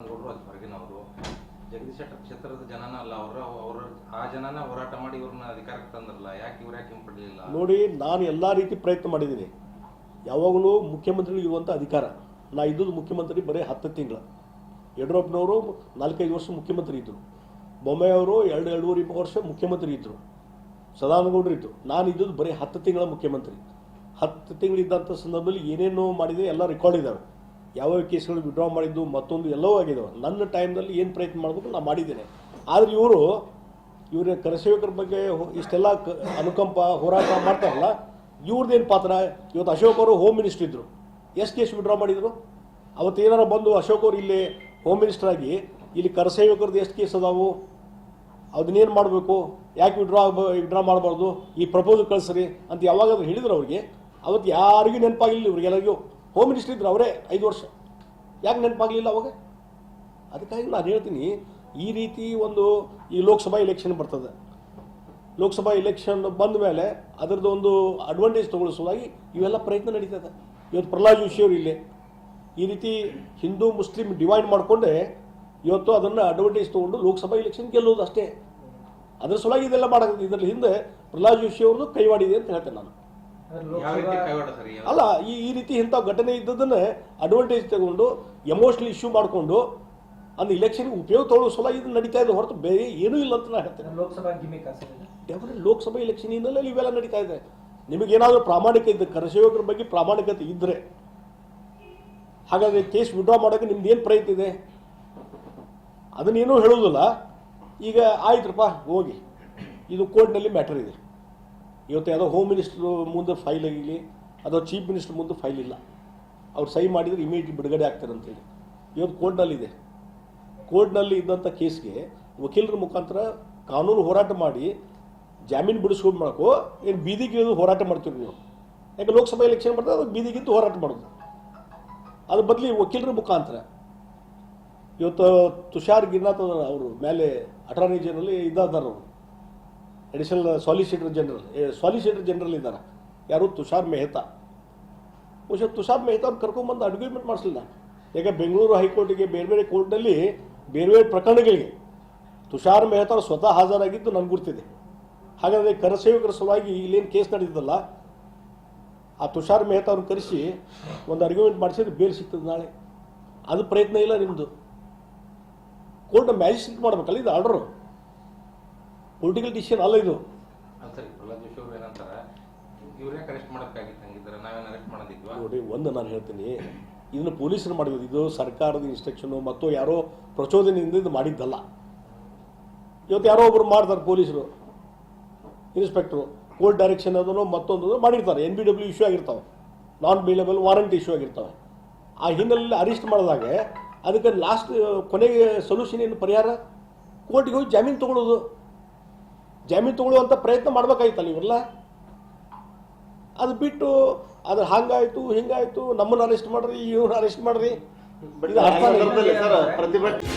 ಗೌಡ್ರು ಅಲ್ಲಿ ಹೊರಗಿನವರು ಜಗದೀಶ್ ಶೆಟ್ಟರ್ ಕ್ಷೇತ್ರದ ಜನನ ಅಲ್ಲ, ಅವರ ಅವ್ರ ಆ ಜನನ ಹೋರಾಟ ಮಾಡಿ ಇವ್ರನ್ನ ಅಧಿಕಾರಕ್ಕೆ ತಂದ್ರಲ್ಲ, ಯಾಕೆ ಇವ್ರು ಯಾಕೆ ಹಿಂಪಡಲಿಲ್ಲ ನೋಡಿ, ನಾನು ಎಲ್ಲ ರೀತಿ ಪ್ರಯತ್ನ ಮಾಡಿದ್ದೀನಿ. ಯಾವಾಗಲೂ ಮುಖ್ಯಮಂತ್ರಿಗಳು ಇರುವಂಥ ಅಧಿಕಾರ. ನಾ ಇದ್ದದ್ದು ಮುಖ್ಯಮಂತ್ರಿ ಬರೀ ಹತ್ತು ತಿಂಗಳು. ಯಡಿಯೂರಪ್ಪನವರು ನಾಲ್ಕೈದು ವರ್ಷ ಮುಖ್ಯಮಂತ್ರಿ ಇದ್ದರು ಅವರು ಎರಡು ಎರಡೂವರೆ ವರ್ಷ ಮುಖ್ಯಮಂತ್ರಿ ಇದ್ದರು ಸದಾನಗೌಡರು ಇದ್ದರು ನಾನು ಇದ್ದದ್ದು ಬರೀ ಹತ್ತು ತಿಂಗಳ ಮುಖ್ಯಮಂತ್ರಿ. ಹತ್ತು ತಿಂಗಳಿದ್ದಂಥ ಸಂದರ್ಭದಲ್ಲಿ ಏನೇನೋ ಮಾಡಿದೆ ಎಲ್ಲ ರೆಕಾರ್ಡ್ ಇದ್ದಾವೆ ಯಾವ್ಯಾವ ಕೇಸ್ಗಳು ವಿಡ್ರಾ ಮಾಡಿದ್ದು ಮತ್ತೊಂದು ಎಲ್ಲವೂ ಆಗಿದ್ದಾವೆ ನನ್ನ ಟೈಮ್ನಲ್ಲಿ ಏನು ಪ್ರಯತ್ನ ಮಾಡಬೇಕು ನಾನು ಮಾಡಿದ್ದೇನೆ. ಆದರೆ ಇವರು, ಇವರ ಕರಸೇವಕರ ಬಗ್ಗೆ ಇಷ್ಟೆಲ್ಲ ಕ, ಅನುಕಂಪ, ಹೋರಾಟ ಮಾಡ್ತಾರಲ್ಲ ಇವ್ರದ್ದೇನು ಪಾತ್ರ? ಇವತ್ತು ಅಶೋಕ್ ಅವರು ಹೋಮ್ ಮಿನಿಸ್ಟರ್ ಇದ್ದರು ಎಷ್ಟು ಕೇಸ್ ವಿಡ್ರಾ ಮಾಡಿದರು? ಅವತ್ತು ಏನಾರು ಬಂದು ಅಶೋಕ್ ಅವರು ಇಲ್ಲಿ ಹೋಮ್ ಮಿನಿಸ್ಟರ್ ಆಗಿ, ಇಲ್ಲಿ ಕರಸೇವಕರದ್ದು ಎಷ್ಟು ಕೇಸ್ ಅದಾವು? ಅದನ್ನೇನು ಮಾಡಬೇಕು? ಯಾಕೆ ವಿಡ್ರಾ ವಿಡ್ರಾ ಮಾಡಬಾರ್ದು? ಈ ಪ್ರಪೋಸಲ್ ಕಳಿಸ್ರಿ ಅಂತ ಯಾವಾಗಾದ್ರೂ ಹೇಳಿದ್ರು ಅವ್ರಿಗೆ. ಅವತ್ತು ಯಾರಿಗೂ ನೆನಪಾಗಿಲ್ಲ ಇವ್ರಿಗೆಲ್ಲರಿಗೂ. ಹೋಮ್ ಮಿನಿಸ್ಟರ್ ಇದ್ರು ಅವರೇ ಐದು ವರ್ಷ. ಯಾಕೆ ನೆನಪಾಗಲಿಲ್ಲ ಅವಾಗ? ಅದಕ್ಕಾಗಿ ನಾನು ಹೇಳ್ತೀನಿ, ಈ ರೀತಿ ಒಂದು ಈ ಲೋಕಸಭಾ ಎಲೆಕ್ಷನ್ ಬರ್ತದೆ. ಲೋಕಸಭಾ ಎಲೆಕ್ಷನ್ ಬಂದ ಮೇಲೆ ಅದರದ್ದು ಒಂದು ಅಡ್ವಾಂಟೇಜ್ ತಗೊಳ್ಳೋ ಸಲುವಾಗಿ ಇವೆಲ್ಲ ಪ್ರಯತ್ನ ನಡೀತದೆ. ಇವತ್ತು ಪ್ರಹ್ಲಾದ್ ಜೋಶಿ ಅವರು ಇಲ್ಲಿ. ಈ ರೀತಿ ಹಿಂದೂ, ಮುಸ್ಲಿಂ ಡಿವೈಡ್ ಮಾಡಿಕೊಂಡೆ ಇವತ್ತು ಅದನ್ನು ಅಡ್ವಾಂಟೇಜ್ ತೊಗೊಂಡು ಲೋಕಸಭಾ ಎಲೆಕ್ಷನ್ ಗೆಲ್ಲೋದು ಅಷ್ಟೇ. ಅದರ ಸಲುವಾಗಿ ಇದೆಲ್ಲ ಮಾಡೋದು ಇದರಲ್ಲಿ ಹಿಂದೆ ಪ್ರಹ್ಲಾದ್ ಜೋಶಿ ಅವ್ರದ್ದು ಕೈವಾಡಿದೆ ಅಂತ ಹೇಳ್ತೇನೆ ನಾನು. ಯಾವ ರೀತಿ ಕೈವಾಡ ಸರಿ ಅಲ್ಲ ಈ ಈ ರೀತಿ ಇಂಥ ಘಟನೆ ಇದ್ದದನ್ನೇ ಅಡ್ವಾಂಟೇಜ್ ತಗೊಂಡು ಎಮೋಷನಲ್ ಇಶ್ಯೂ ಮಾಡಿಕೊಂಡು ಅಂದ್ರೆ ಇಲೆಕ್ಷನ್ಗೆ ಉಪಯೋಗ ತಗೊಳ್ಳೋ ಸಲ ಇದು ನಡೀತಾ ಇದೆ ಹೊರತು ಬೇರೆ ಏನೂ ಇಲ್ಲ ಅಂತ ನಾನು ಹೇಳ್ತೇನೆ. ಲೋಕಸಭಾ ಡೆಫಿನೆಟ್ ಲೋಕಸಭೆ ಎಲೆಕ್ಷನ್ ಹಿನ್ನೆಲೆಯಲ್ಲಿ ಇವೆಲ್ಲ ನಡೀತಾ ಇದೆ. ನಿಮಗೇನಾದರೂ ಪ್ರಾಮಾಣಿಕ ಇದ್ದ ಕರಸೇವಕರ ಬಗ್ಗೆ ಪ್ರಾಮಾಣಿಕತೆ ಇದ್ದರೆ ಹಾಗಾದ್ರೆ ಕೇಸ್ ವಿಡ್ರಾ ಮಾಡೋಕೆ ನಿಮ್ದು ಏನು ಪ್ರಯತ್ನ ಇದೆ? ಅದನ್ನೇನೂ ಹೇಳೋದಿಲ್ಲ ಈಗ ಆಯ್ತುಪ್ಪ ಹೋಗಿ. ಇದು ಕೋರ್ಟ್ನಲ್ಲಿ ಮ್ಯಾಟರ್ ಇದೆ. ಇವತ್ತು ಯಾವುದೋ ಹೋಮ್ ಮಿನಿಸ್ಟ್ರು ಮುಂದೆ ಫೈಲ್ ಆಗಿರಲಿ, ಅಥವಾ ಚೀಫ್ ಮಿನಿಸ್ಟರ್ ಮುಂದೆ ಫೈಲ್ ಇಲ್ಲ. ಅವ್ರು ಸಹಿ ಮಾಡಿದರೆ ಇಮಿಡಿಯೇಟ್ ಬಿಡುಗಡೆ ಆಗ್ತಾರೆ ಅಂತೇಳಿ ಇವತ್ತು ಕೋರ್ಟ್ನಲ್ಲಿದೆ ಕೋರ್ಟ್ನಲ್ಲಿ ಇದ್ದಂಥ ಕೇಸ್ಗೆ ವಕೀಲರ ಮುಖಾಂತರ ಕಾನೂನು ಹೋರಾಟ ಮಾಡಿ, ಜಾಮೀನು ಬಿಡಿಸ್ಕೊಂಡು ಮಾಡಕ್ಕೋ ಏನು ಬೀದಿಗಿಳಿದು ಹೋರಾಟ ಮಾಡ್ತೀವಿ ನೀವು. ಯಾಕೆ ಲೋಕಸಭಾ ಎಲೆಕ್ಷನ್ ಬರ್ತದೆ ಅದು ಬೀದಿಗಿದ್ದು ಹೋರಾಟ ಮಾಡೋದು. ಅದ್ರ ಬದಲಿ ವಕೀಲರ ಮುಖಾಂತರ ಇವತ್ತು ತುಷಾರ್ ಗಿರ್ನಾಥ್ ಅವರು ಮೇಲೆ ಅಟಾರ್ನಿ ಜನರಲ್ ಇದ್ದಾರೆ ಅವರು. Additional solicitor general solicitor general ಇದ್ದಾರೆ ಯಾರು? ತುಷಾರ್ ಮೆಹ್ತಾ. ಬಹುಶಃ ತುಷಾರ್ ಮೆಹ್ತಾ ಅವ್ರು ಕರ್ಕೊಂಡ್ಬಂದು ಅಡ್ಗ್ರಿಮೆಂಟ್ ಮಾಡಿಸಲಿಲ್ಲ. ಈಗ ಬೆಂಗಳೂರು ಹೈಕೋರ್ಟಿಗೆ ಬೇರೆ ಬೇರೆ ಕೋರ್ಟ್ನಲ್ಲಿ ಬೇರೆ ಬೇರೆ ಪ್ರಕರಣಗಳಿಗೆ. ತುಷಾರ್ ಮೆಹ್ತಾ ಅವರು ಸ್ವತಃ ಹಾಜರಾಗಿದ್ದು ನನಗೆ ಗುರ್ತಿದೆ. ಹಾಗಾದರೆ ಕರಸೇವಕರ ಸಲುವಾಗಿ ಇಲ್ಲೇನು ಕೇಸ್ ನಡೆದಿದ್ದಲ್ಲ ಆ ತುಷಾರ್ ಮೆಹ್ತಾ ಅವ್ರನ್ನ ಕರೆಸಿ ಒಂದು ಅರ್ಗ್ಯುಮೆಂಟ್ ಮಾಡಿಸಿದ್ರೆ ಬೇರೆ ಸಿಗ್ತದೆ ನಾಳೆ. ಅದು ಪ್ರಯತ್ನ ಇಲ್ಲ ನಿಮ್ಮದು ಕೋರ್ಟ್ ಮ್ಯಾಜಿಸ್ಟ್ರೇಟ್ ಮಾಡಬೇಕಲ್ಲ ಇದು ಆರ್ಡರು ಪೊಲಿಟಿಕಲ್ ಡಿಸಿಷನ್ ಅಲ್ಲ ಇದು. ನೋಡಿ ಒಂದು ನಾನು ಹೇಳ್ತೀನಿ ಇದನ್ನು ಪೊಲೀಸರು ಮಾಡಿರೋದು ಇದು ಸರ್ಕಾರದ ಇನ್ಸ್ಟ್ರಕ್ಷನು ಮತ್ತು ಯಾರೋ ಪ್ರಚೋದನೆಯಿಂದ ಇದು ಮಾಡಿದ್ದಲ್ಲ. ಇವತ್ತು ಯಾರೋ ಒಬ್ರು ಮಾಡ್ತಾರೆ ಪೊಲೀಸರು ಇನ್ಸ್ಪೆಕ್ಟ್ರು ಕೋರ್ಟ್ ಡೈರೆಕ್ಷನ್ ಅದನ್ನು ಮತ್ತೊಂದು ಮಾಡಿರ್ತಾರೆ ಎನ್ ಬಿ ಡಬ್ಲ್ಯೂ ಇಶ್ಯೂ ಆಗಿರ್ತಾವೆ ನಾನ್ ಬಿಲೇಬಲ್ ವಾರಂಟ್ ಇಶ್ಯೂ ಆಗಿರ್ತಾವೆ. ಆ ಹಿನ್ನೆಲೆಯಲ್ಲಿ ಅರೆಸ್ಟ್ ಮಾಡಿದಾಗ ಅದಕ್ಕೆ ಲಾಸ್ಟ್ ಕೊನೆಗೆ ಸೊಲ್ಯೂಷನ್ ಏನು ಪರಿಹಾರ? ಕೋರ್ಟಿಗೆ ಹೋಗಿ ಜಾಮೀನು ತಗೊಳ್ಳೋದು ಜಾಮೀನು ತಗೊಳ್ಳುವಂಥ ಪ್ರಯತ್ನ ಮಾಡ್ಬೇಕಾಯ್ತಲ್ಲ ಇವೆಲ್ಲ ಅದು ಬಿಟ್ಟು ಅದು ಹಂಗಾಯ್ತು ಹಿಂಗಾಯ್ತು ನಮ್ಮನ್ನ ಅರೆಸ್ಟ್ ಮಾಡ್ರಿ ಇವ್ರನ್ನ ಅರೆಸ್ಟ್ ಮಾಡ್ರಿ. ಪ್ರತಿಭಟನೆ.